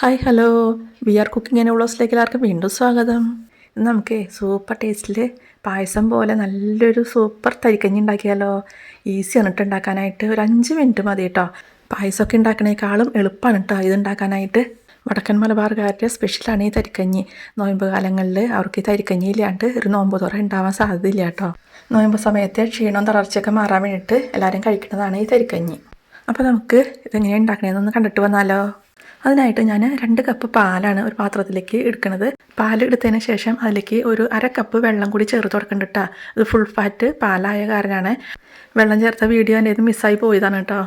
Hi hello. We are cooking and ഓളോസിലേക്ക് എല്ലാവർക്കും വീണ്ടും സ്വാഗതം. ഇന്ന് നമുക്ക് സൂപ്പർ ടേസ്റ്റിൽ പായസം പോലെ നല്ലൊരു സൂപ്പർ തരിക്കഞ്ഞി ഉണ്ടാക്കിയാലോ. ഈസി കേട്ടോ ഉണ്ടാക്കാനായിട്ട്. ഒരു അഞ്ച് മിനിറ്റ് മതി കേട്ടോ പായസമൊക്കെ ഉണ്ടാക്കണേക്കാളും എളുപ്പമാണ് കേട്ടോ ഇത് ഉണ്ടാക്കാനായിട്ട്. വടക്കൻ മലബാർകാരുടെ സ്പെഷ്യലാണ് ഈ തരിക്കഞ്ഞി. നോയമ്പ് കാലങ്ങളിൽ അവർക്ക് ഈ തരിക്കഞ്ഞി ഇല്ലാണ്ട് ഒരു നോമ്പ് തുറ ഉണ്ടാവാൻ സാധ്യതയില്ല കേട്ടോ നോയമ്പ് സമയത്തെ ക്ഷീണവും തളർച്ചയൊക്കെ മാറാൻ വേണ്ടിയിട്ട് എല്ലാവരും കഴിക്കുന്നതാണ് ഈ തരിക്കഞ്ഞി. അപ്പോൾ നമുക്ക് ഇതെങ്ങനെയാണ് ഉണ്ടാക്കണതെന്നൊന്ന് കണ്ടിട്ട് വന്നാലോ. അതിനായിട്ട് ഞാൻ രണ്ട് കപ്പ് പാലാണ് ഒരു പാത്രത്തിലേക്ക് എടുക്കുന്നത് പാൽ എടുത്തതിന് ശേഷം അതിലേക്ക് ഒരു അര കപ്പ് വെള്ളം കൂടി ചേർത്ത് കൊടുക്കണ്ട കേട്ടോ ഫുൾ ഫാറ്റ് പാലായ കാരണമാണ് വെള്ളം ചേർത്ത വീഡിയോ എന്റെ ഇത് മിസ്സായി പോയതാണ് കേട്ടോ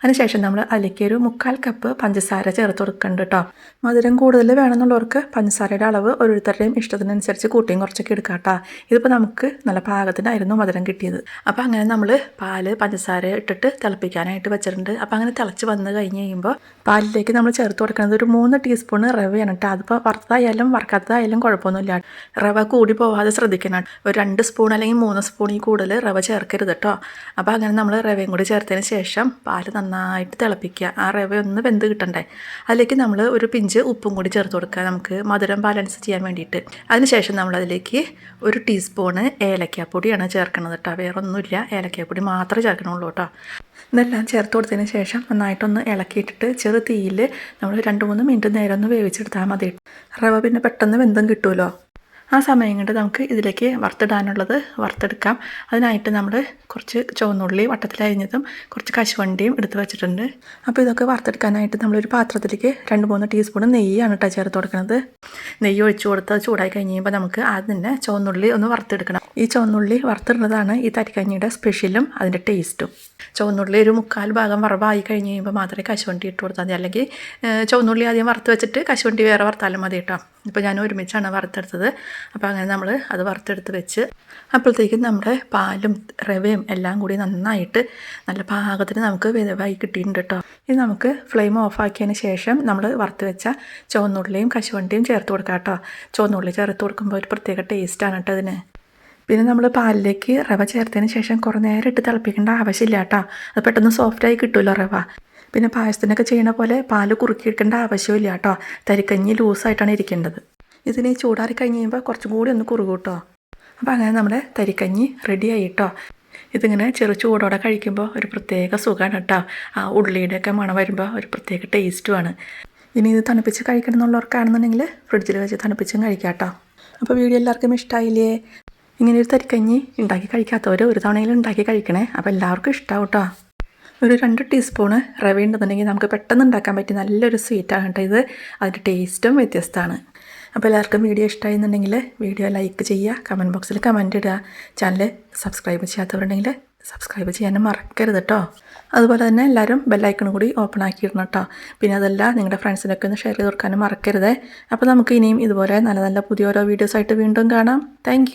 അതിനുശേഷം നമ്മൾ അതിലേക്ക് ഒരു മുക്കാൽ കപ്പ് പഞ്ചസാര ചേർത്ത് കൊടുക്കുന്നുണ്ട് കേട്ടോ മധുരം കൂടുതൽ വേണമെന്നുള്ളവർക്ക് പഞ്ചസാരയുടെ അളവ് ഓരോരുത്തരുടെയും ഇഷ്ടത്തിനനുസരിച്ച് കൂട്ടിയും കുറച്ചൊക്കെ എടുക്കാം കേട്ടോ ഇതിപ്പോൾ നമുക്ക് നല്ല പാകത്തിനായിരുന്നു മധുരം കിട്ടിയത്. അപ്പോൾ അങ്ങനെ നമ്മൾ പാൽ പഞ്ചസാര ഇട്ടിട്ട് തിളപ്പിക്കാനായിട്ട് വെച്ചിട്ടുണ്ട്. അപ്പോൾ അങ്ങനെ തിളച്ച് വന്ന് കഴിഞ്ഞ് കഴിയുമ്പോൾ പാലിലേക്ക് നമ്മൾ ചേർത്ത് കൊടുക്കുന്നത് ഒരു മൂന്ന് ടീസ്പൂൺ റവയാണ് കേട്ടോ. അതിപ്പോൾ വറുത്തതായാലും വറുക്കാത്തതായാലും കുഴപ്പമൊന്നുമില്ല. റവ കൂടി പോവാതെ ശ്രദ്ധിക്കണം. ഒരു രണ്ട് സ്പൂൺ അല്ലെങ്കിൽ മൂന്ന് സ്പൂണിൽ കൂടുതൽ റവ ചേർക്കരുത് കേട്ടോ. അപ്പോൾ അങ്ങനെ നമ്മൾ റവയും കൂടി ചേർത്തതിന് ശേഷം പാൽ നന്നായിട്ട് തിളപ്പിക്കുക. ആ റവ ഒന്ന് വെന്ത് കിട്ടണ്ടേ? അതിലേക്ക് നമ്മൾ ഒരു പിഞ്ച് ഉപ്പും കൂടി ചേർത്ത് കൊടുക്കുക നമുക്ക് മധുരം ബാലൻസ് ചെയ്യാൻ വേണ്ടിയിട്ട്. അതിനുശേഷം നമ്മൾ അതിലേക്ക് ഒരു ടീസ്പൂണ് ഏലക്കാപ്പൊടിയാണ് ചേർക്കുന്നത് കേട്ടോ. വേറെ ഒന്നുമില്ല ഏലക്കാപ്പൊടി മാത്രമേ ചേർക്കണുള്ളൂ കേട്ടോ. ഇതെല്ലാം ചേർത്ത് കൊടുത്തതിന് ശേഷം നന്നായിട്ടൊന്ന് ഇളക്കിയിട്ടിട്ട് ചെറു തീയിൽ നമ്മൾ രണ്ട് മൂന്ന് മിനിറ്റ് നേരം ഒന്ന് വേവിച്ചെടുത്താൽ മതി. റവ പിന്നെ പെട്ടെന്ന് വെന്തം കിട്ടുമല്ലോ ആ സമയം കൊണ്ട് നമുക്ക് ഇതിലേക്ക് വറുത്തിടാനുള്ളത് വറുത്തെടുക്കാം. അതിനായിട്ട് നമ്മൾ കുറച്ച് ചുവന്നുള്ളി വട്ടത്തിലരിഞ്ഞതും കുറച്ച് കശുവണ്ടിയും എടുത്ത് വെച്ചിട്ടുണ്ട്. അപ്പോൾ ഇതൊക്കെ വറുത്തെടുക്കാനായിട്ട് നമ്മളൊരു പാത്രത്തിലേക്ക് രണ്ട് മൂന്ന് ടീസ്പൂൺ നെയ്യാണ് കേട്ടോ ചേർത്ത് കൊടുക്കുന്നത് നെയ്യ് ഒഴിച്ച് കൊടുത്ത് ചൂടായി കഴിഞ്ഞ് കഴിയുമ്പോൾ നമുക്ക് ആദ്യം തന്നെ ചുവന്നുള്ളി ഒന്ന് വറുത്തെടുക്കണം. ഈ ചുവന്നുള്ളി വറുത്തിടുന്നതാണ് ഈ തരിക്കഞ്ഞിയുടെ സ്പെഷ്യലും അതിന്റെ ടേസ്റ്റും ചുവന്നുള്ളി ഒരു മുക്കാൽ ഭാഗം വറവായി കഴിഞ്ഞ് കഴിയുമ്പോൾ മാത്രമേ കശുവണ്ടി ഇട്ട് കൊടുത്താൽ മതി. അല്ലെങ്കിൽ ചുവന്നുള്ളി ആദ്യം വറുത്ത് വെച്ചിട്ട് കശുവണ്ടി വേറെ വറുത്താലും മതി കേട്ടോ. ഇപ്പോൾ ഞാൻ ഒരുമിച്ചാണ് വറുത്തെടുത്തത്. അപ്പോൾ അങ്ങനെ നമ്മൾ അത് വറുത്തെടുത്ത് വെച്ച് അപ്പോഴത്തേക്കും നമ്മുടെ പാലും റവയും എല്ലാം കൂടി നന്നായിട്ട് നല്ല പാകത്തിന് നമുക്ക് വിധവായി കിട്ടിയിട്ടുണ്ട് കേട്ടോ. ഇത് നമുക്ക് ഫ്ലെയിം ഓഫാക്കിയതിന് ശേഷം നമ്മൾ വറുത്ത് വെച്ച ചുവന്നുള്ളിയും കശുവണ്ടിയും ചേർത്ത് കൊടുക്കാം കേട്ടോ. ചുവന്നുള്ളി ചേർത്ത് കൊടുക്കുമ്പോൾ ഒരു പ്രത്യേക ടേസ്റ്റാണ് കേട്ടോ അതിന്. പിന്നെ നമ്മൾ പാലിലേക്ക് റവ ചേർത്തതിന് ശേഷം കുറേ നേരം ഇട്ട് തിളപ്പിക്കേണ്ട ആവശ്യമില്ല കേട്ടോ. അത് പെട്ടെന്ന് സോഫ്റ്റായി കിട്ടുമല്ലോ റവ? പിന്നെ പായസത്തിനൊക്കെ ചെയ്യണ പോലെ പാൽ കുറുക്കിയെടുക്കേണ്ട ആവശ്യമില്ല കേട്ടോ. തരിക്കഞ്ഞി ലൂസായിട്ടാണ് ഇരിക്കേണ്ടത്. ഇതിന് ചൂടാറി കഴിഞ്ഞ് കഴിയുമ്പോൾ കുറച്ചും കൂടി ഒന്ന് കുറുകും കേട്ടോ അപ്പോൾ അങ്ങനെ നമ്മുടെ തരിക്കഞ്ഞി റെഡിയായി കേട്ടോ ഇതിങ്ങനെ ചെറു ചൂടോടെ കഴിക്കുമ്പോൾ ഒരു പ്രത്യേക സുഖമാണ് കേട്ടോ ആ ഉള്ളിയുടെയൊക്കെ മണം വരുമ്പോൾ ഒരു പ്രത്യേക ടേസ്റ്റുമാണ് ഇനി ഇത് തണുപ്പിച്ച് കഴിക്കണം എന്നുള്ളവർക്കാണെന്നുണ്ടെങ്കിൽ ഫ്രിഡ്ജിൽ വെച്ച് തണുപ്പിച്ചും കഴിക്കാം കേട്ടോ അപ്പോൾ വീഡിയോ എല്ലാവർക്കും ഇഷ്ടമായില്ലേ ഇങ്ങനെ ഒരു തരിക്കഞ്ഞി ഉണ്ടാക്കി കഴിക്കാത്തവർ ഒരു തവണയിൽ ഉണ്ടാക്കി കഴിക്കണേ. അപ്പോൾ എല്ലാവർക്കും ഇഷ്ടമാവും കേട്ടോ ഒരു രണ്ട് ടീസ്പൂണ് റവ ഉണ്ടെന്നുണ്ടെങ്കിൽ നമുക്ക് പെട്ടെന്ന് ഉണ്ടാക്കാൻ പറ്റിയ നല്ലൊരു സ്വീറ്റാണ് കേട്ടോ ഇത്. അതിന്റെ ടേസ്റ്റും വ്യത്യസ്തമാണ്. അപ്പോൾ എല്ലാവർക്കും വീഡിയോ ഇഷ്ടമായി എന്നുണ്ടെങ്കിൽ വീഡിയോ ലൈക്ക് ചെയ്യുക കമന്റ് ബോക്സിൽ കമന്റ് ഇടുക. ചാനൽ സബ്സ്ക്രൈബ് ചെയ്യാത്തവരുണ്ടെങ്കിൽ സബ്സ്ക്രൈബ് ചെയ്യാനും മറക്കരുത് കേട്ടോ. അതുപോലെ തന്നെ എല്ലാവരും ബെല്ലൈക്കണും കൂടി ഓപ്പൺ ആക്കിയിരുന്നു കേട്ടോ. പിന്നെ അതല്ല നിങ്ങളുടെ ഫ്രണ്ട്സിനൊക്കെ ഒന്ന് ഷെയർ ചെയ്ത് കൊടുക്കാനും മറക്കരുത്. അപ്പോൾ നമുക്ക് ഇനിയും ഇതുപോലെ നല്ല നല്ല പുതിയ ഓരോ വീഡിയോസായിട്ട് വീണ്ടും കാണാം. താങ്ക്